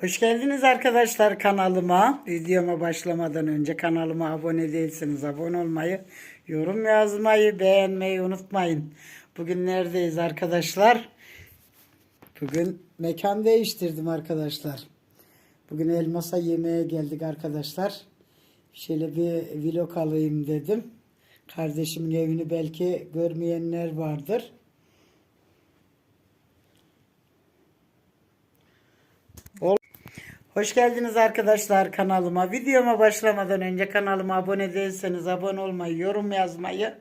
Hoş geldiniz arkadaşlar kanalıma. Videoma başlamadan önce kanalıma abone değilseniz abone olmayı, yorum yazmayı, beğenmeyi unutmayın. Bugün neredeyiz arkadaşlar? Bugün mekan değiştirdim arkadaşlar. Bugün Elmas'a yemeğe geldik arkadaşlar. Şöyle bir vlog alayım dedim. Kardeşimin evini belki görmeyenler vardır. Hoş geldiniz arkadaşlar kanalıma. Videoma başlamadan önce kanalıma abone değilseniz abone olmayı, yorum yazmayı,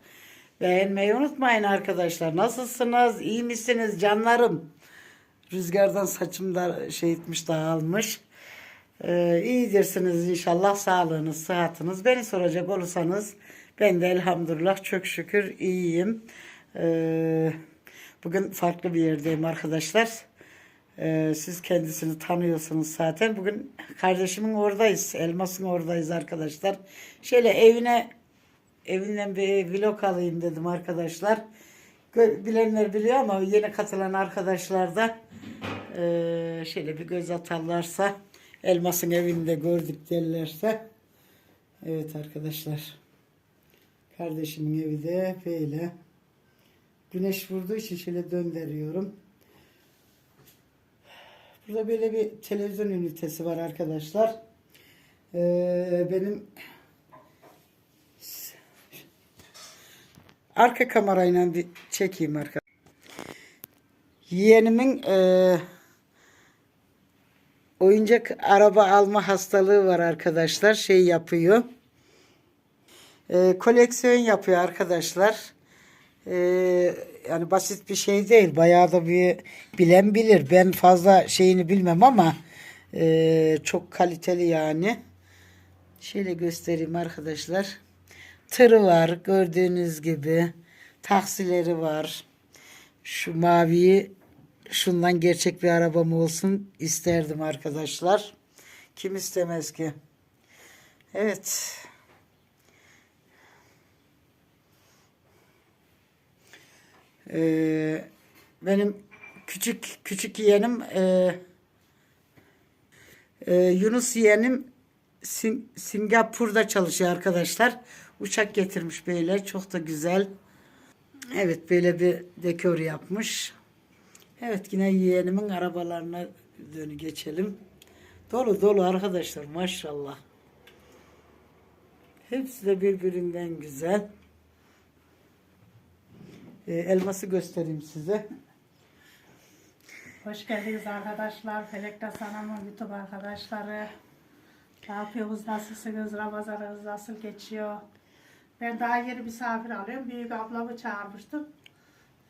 beğenmeyi unutmayın arkadaşlar. Nasılsınız? İyi misiniz canlarım? Rüzgardan saçım da şey etmiş dağılmış. Ee, iyidirsiniz inşallah sağlığınız, sıhhatiniz. Beni soracak olursanız ben de elhamdülillah çok şükür iyiyim. Ee, bugün farklı bir yerdeyim arkadaşlar. Ee, siz kendisini tanıyorsunuz zaten. Bugün kardeşimin oradayız. Elmas'ın oradayız arkadaşlar. Şöyle evine evinden bir vlog alayım dedim arkadaşlar. Bilenler biliyor ama yeni katılan arkadaşlar da eee, şöyle bir göz atarlarsa Elmas'ın evini de gördük derlerse evet arkadaşlar kardeşimin evi de böyle güneş vurduğu için şöyle döndürüyorum. Burada böyle bir televizyon ünitesi var arkadaşlar. Ee, benim arka kamerayla bir çekeyim arkadaşlar. Yeğenimin e, oyuncak araba alma hastalığı var arkadaşlar. Şey yapıyor. E, koleksiyon yapıyor arkadaşlar. E, yani basit bir şey değil. Bayağı da bir bilen bilir. Ben fazla şeyini bilmem ama e, çok kaliteli yani. Şöyle göstereyim arkadaşlar. Tırı var gördüğünüz gibi. Taksileri var. Şu maviyi şundan gerçek bir arabam olsun isterdim arkadaşlar. Kim istemez ki? Evet. Ee, benim küçük küçük yeğenim e, e, Yunus yeğenim Sin- Singapur'da çalışıyor arkadaşlar. Uçak getirmiş böyle çok da güzel. Evet böyle bir dekor yapmış. Evet yine yeğenimin arabalarına dönü geçelim. Dolu dolu arkadaşlar maşallah. Hepsi de birbirinden güzel. Ee, elması göstereyim size. Hoş geldiniz arkadaşlar. Felekte Sanam'ın YouTube arkadaşları. Ne yapıyorsunuz? Nasılsınız? Ramazanınız nasıl geçiyor? Ben daha yeni misafir alıyorum. Büyük ablamı çağırmıştım.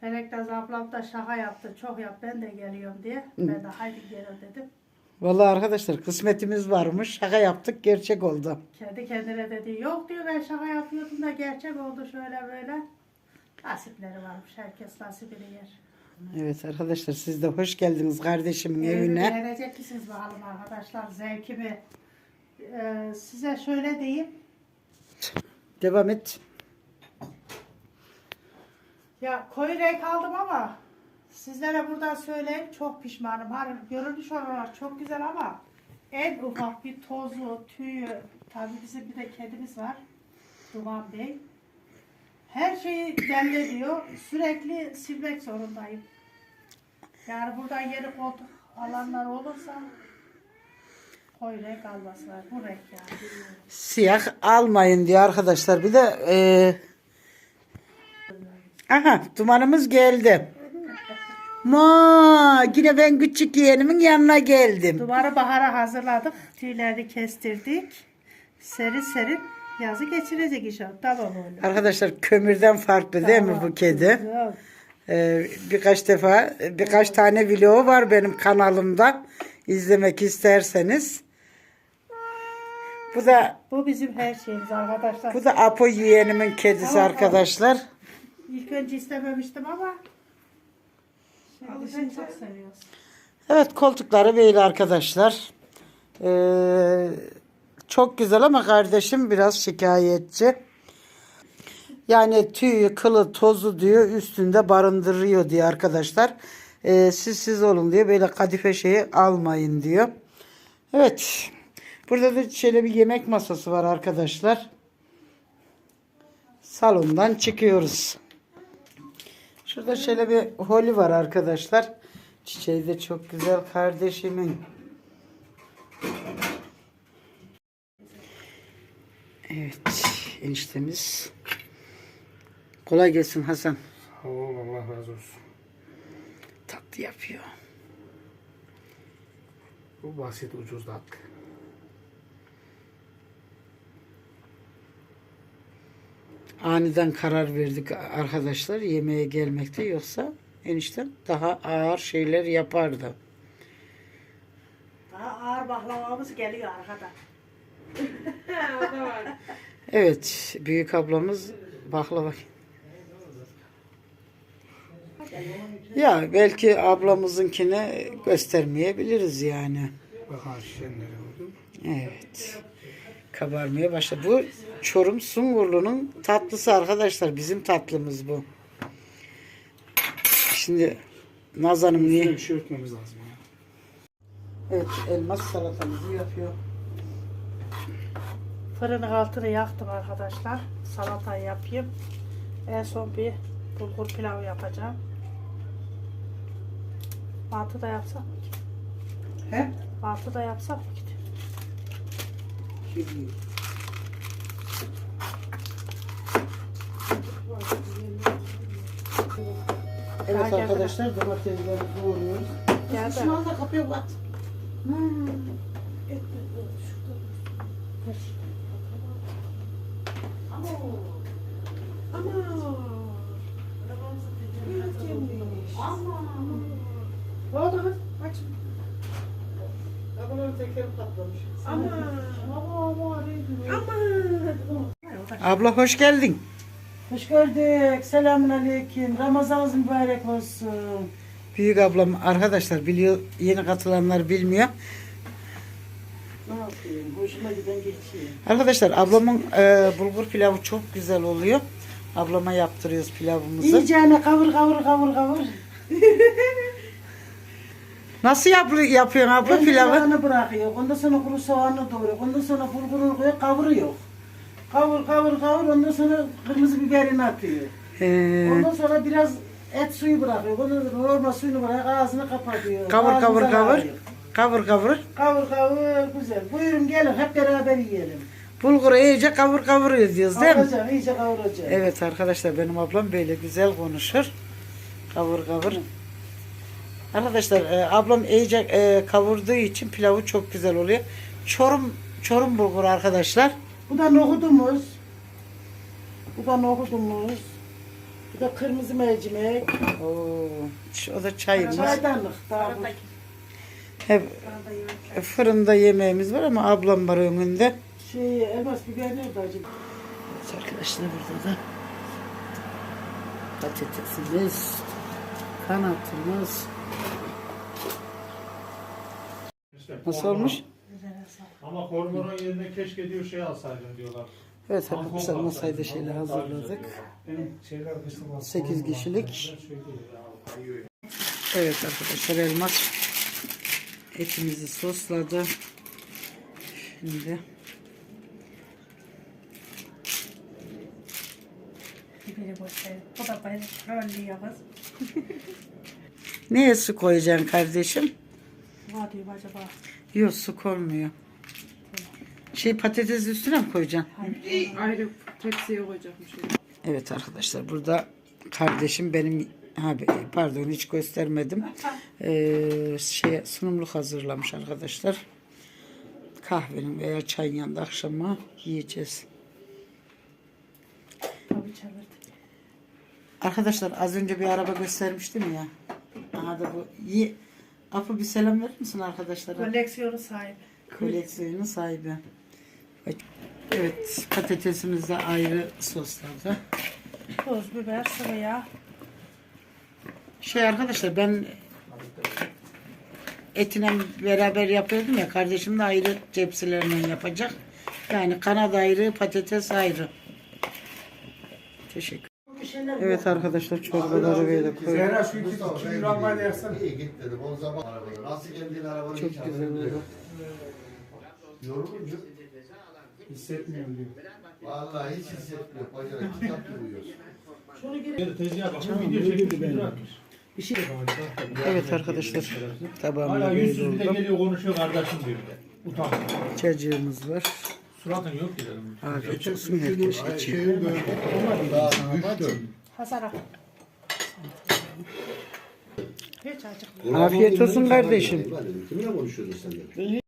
Felekte ablam da şaka yaptı. Çok yap ben de geliyorum diye. Ben de haydi gelin dedim. Vallahi arkadaşlar kısmetimiz varmış. Şaka yaptık gerçek oldu. Kendi kendine dedi. Yok diyor ben şaka yapıyordum da gerçek oldu şöyle böyle. Nasipleri varmış. Herkes nasibini yer. Evet arkadaşlar siz de hoş geldiniz kardeşimin Evimi evine. beğenecek misiniz bakalım arkadaşlar zevkimi. Ee, size şöyle diyeyim. Devam et. Ya koyu renk aldım ama sizlere buradan söyleyeyim çok pişmanım. Hani görünüş olarak çok güzel ama en ufak bir tozu, tüyü, tabii bizim bir de kedimiz var. Duman Bey. Her şeyi belli ediyor. Sürekli silmek zorundayım. Yani buradan yeni koltuk alanlar olursa koyu renk almasınlar. Bu renk yani. Siyah almayın diyor arkadaşlar. Bir de eee aha dumanımız geldi. Ma yine ben küçük yeğenimin yanına geldim. Duvarı bahara hazırladık. Tüylerini kestirdik. Serin serin yazı geçirecek inşallah. Tamam öyle. Arkadaşlar kömürden farklı değil mi bu kedi? güzel. Ee, birkaç defa birkaç tane vlogu var benim kanalımda. İzlemek isterseniz. Bu da Bu bizim her şeyimiz arkadaşlar. bu da Apo yeğenimin kedisi Tamam, arkadaşlar. İlk önce istememiştim ama şimdi, şimdi çok seviyoruz. Evet koltukları böyle arkadaşlar. Ee, çok güzel ama kardeşim biraz şikayetçi. Yani tüyü, kılı, tozu diyor üstünde barındırıyor diyor arkadaşlar. Ee, siz siz olun diyor. Böyle kadife şeyi almayın diyor. Evet. Burada da şöyle bir yemek masası var arkadaşlar. Salondan çıkıyoruz. Şurada şöyle bir holü var arkadaşlar. Çiçeği de çok güzel kardeşimin. Evet. Eniştemiz. Kolay gelsin Hasan. Sağ ol Allah razı olsun. Tatlı yapıyor. Bu basit ucuz tatlı. Aniden karar verdik arkadaşlar yemeğe gelmekte yoksa eniştem daha ağır şeyler yapardı. Daha ağır baklavamız geliyor arkada. Evet büyük ablamız baklava. Ya belki ablamızınkini göstermeyebiliriz yani. Evet. Kabarmaya başladı. Bu Çorum Sungurlu'nun tatlısı arkadaşlar. Bizim tatlımız bu. Şimdi Naz Hanım Üstüne niye? bir şey örtmemiz lazım ya. Evet elmas salatamızı yapıyor. Fırının altını yaktım arkadaşlar. Salatayı yapayım. En son bir bulgur pilavı yapacağım. Mantı da yapsak mı ki? He? Mantı da yapsak mı ki? Evet Daha geldi arkadaşlar domatesleri doğruyoruz. Geldi. Şunu al da kapıya at. Ne oldu kız? Aç. Arabanın tekeri patlamış. Ama. Abla hoş geldin. Hoş gördük. Selamun aleyküm. Ramazanınız mübarek olsun. Büyük ablam arkadaşlar biliyor yeni katılanlar bilmiyor. Ne yapayım? Hoşuma giden geçiyor. Arkadaşlar ablamın e, bulgur pilavı çok güzel oluyor. Ablama yaptırıyoruz pilavımızı. İyicene kavur kavur kavur kavur. Nasıl yap yapıyorsun abla Önce pilavı? yağını bırakıyor. Ondan sonra kuru soğanı doğruyor. Ondan sonra bulgurunu koyuyor. Kavuruyor. Kavur kavur kavur. Ondan sonra kırmızı biberini atıyor. Ee, Ondan sonra biraz et suyu bırakıyor. Ondan sonra normal suyunu bırakıyor. Ağzını kapatıyor. kavur kavur Ağzınıza kavur. bağlıyor. Kavur kavur. Kavur kavur. Güzel. Buyurun gelin. Hep beraber yiyelim. Bulguru iyice kavur kavur ediyoruz değil mi? Kavuracak. iyice kavuracak. Evet arkadaşlar benim ablam böyle güzel konuşur. Kavur kavur. Arkadaşlar e, ablam iyice e, kavurduğu için pilavı çok güzel oluyor. Çorum Çorum bulguru arkadaşlar. Bu da nohudumuz. Bu da nohudumuz. Bu da kırmızı mercimek. Oo, o da çayımız. Çaydanlık. Daha bu. Hep fırında yemeğimiz var ama ablam var önünde. Şey, elmas biber nerede acaba? Evet arkadaşlar burada da patatesimiz, kanatımız. Nasıl olmuş? Ama hormonun yerine keşke diyor şey alsaydın diyorlar. Evet arkadaşlar masayda şeyler hazırladık. Benim şeyler kışın var. 8 kişilik. Evet arkadaşlar elmas etimizi sosladı. Şimdi Biberi boş ver. O da beni trollüyor kız. neye su koyacaksın kardeşim? Ne diyeyim acaba? Yok su konmuyor. Şey patates üstüne mi koyacaksın? Ayrı tepsiye koyacakmış. Evet arkadaşlar burada kardeşim benim ha, pardon hiç göstermedim. Ee, şey sunumluk hazırlamış arkadaşlar. Kahvenin veya çayın yanında akşama yiyeceğiz. Tabii çevirdim. Arkadaşlar az önce bir araba göstermiştim ya. Aha da bu. Ye, Apo bir selam verir misin arkadaşlara? Koleksiyonu sahibi. Koleksiyonun sahibi. Evet patatesimiz de ayrı sosladı. Tuz, biber, sıvı yağ. Şey arkadaşlar ben etine beraber yapıyordum ya kardeşim de ayrı tepsilerle yapacak. Yani kanat ayrı patates ayrı. Teşekkür. Evet arkadaşlar çorbaları böyle koyduk. Zehra şu iki, iki var yersen. İyi git dedim o zaman arabada. Nasıl geldiğin arabanın Çok güzel haberim oldu. yok. Yorulunca Hissetmiyorum diyor. vallahi hiç hissetmiyor. Bacana kitap gibi uyuyorsun. Şunu geri Bir tezgaha bak. Canım, Video çekmiş bir atmış. bir şey Evet arkadaşlar. Tabağımda Hala yüzsüz bir de geliyor konuşuyor kardeşim diyor bir de. Utanmıyor. Cacığımız var. Suratın yok ki dedim. Afiyet olsun herkes. Şeyi gördüm. Daha güçlü. Hazara. Hiç acıkmıyor. Afiyet olsun kardeşim. Kiminle konuşuyordun sen de?